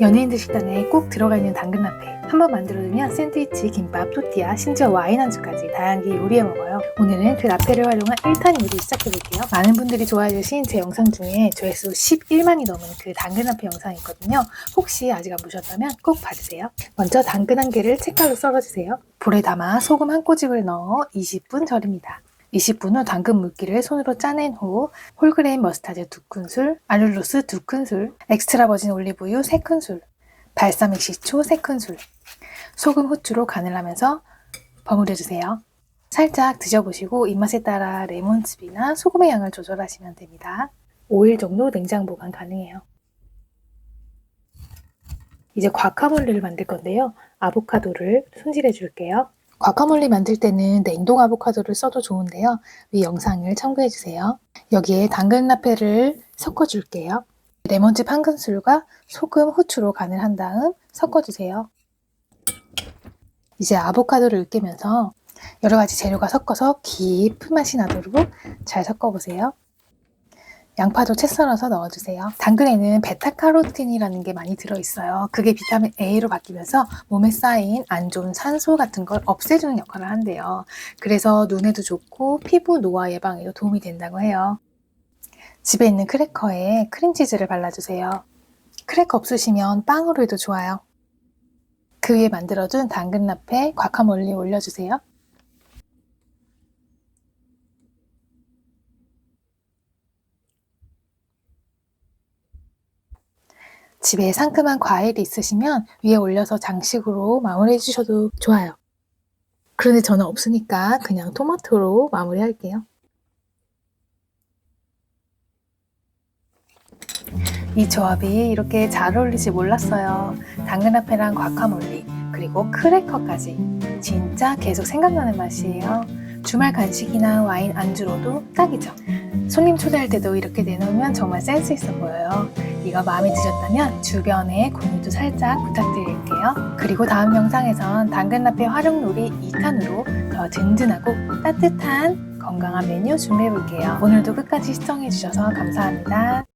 연예인들 식단에 꼭 들어가 있는 당근 라페. 한번 만들어두면 샌드위치, 김밥, 토티아, 심지어 와인 안주까지 다양하게 요리해 먹어요. 오늘은 그 라페를 활용한 1탄 요리 시작해볼게요. 많은 분들이 좋아해주신 제 영상 중에 조회수 11만이 넘은 그 당근 라페 영상이 있거든요. 혹시 아직 안 보셨다면 꼭 봐주세요. 먼저 당근 한 개를 채칼로 썰어주세요. 볼에 담아 소금 한 꼬집을 넣어 20분 절입니다. 20분 후 당근 물기를 손으로 짜낸 후 홀그레인 머스타드 2큰술, 알룰로스 2큰술, 엑스트라 버진 올리브유 3큰술, 발사믹 식초 3큰술, 소금, 후추로 간을 하면서 버무려 주세요. 살짝 드셔보시고 입맛에 따라 레몬즙이나 소금의 양을 조절하시면 됩니다. 5일 정도 냉장 보관 가능해요. 이제 과카몰리를 만들 건데요. 아보카도를 손질해 줄게요. 과카몰리 만들 때는 냉동 아보카도를 써도 좋은데요. 위 영상을 참고해 주세요. 여기에 당근 라페를 섞어 줄게요. 레몬즙 한 큰술과 소금, 후추로 간을 한 다음 섞어 주세요. 이제 아보카도를 으깨면서 여러 가지 재료가 섞어서 깊은 맛이 나도록 잘 섞어 보세요. 양파도 채 썰어서 넣어주세요. 당근에는 베타카로틴이라는 게 많이 들어있어요. 그게 비타민 A로 바뀌면서 몸에 쌓인 안 좋은 산소 같은 걸 없애주는 역할을 한대요. 그래서 눈에도 좋고 피부 노화 예방에도 도움이 된다고 해요. 집에 있는 크래커에 크림치즈를 발라주세요. 크래커 없으시면 빵으로 해도 좋아요. 그 위에 만들어둔 당근 라페, 과카몰리 올려주세요. 집에 상큼한 과일이 있으시면 위에 올려서 장식으로 마무리해 주셔도 좋아요. 그런데 저는 없으니까 그냥 토마토로 마무리 할게요. 이 조합이 이렇게 잘 어울리지 몰랐어요. 당근 라페랑 과카몰리 그리고 크래커까지 진짜 계속 생각나는 맛이에요. 주말 간식이나 와인 안주로도 딱이죠. 손님 초대할 때도 이렇게 내놓으면 정말 센스 있어 보여요. 이거 마음에 드셨다면 주변에 공유도 살짝 부탁드릴게요. 그리고 다음 영상에선 당근 라페 활용놀이 2탄으로 더 든든하고 따뜻한 건강한 메뉴 준비해 볼게요. 오늘도 끝까지 시청해 주셔서 감사합니다.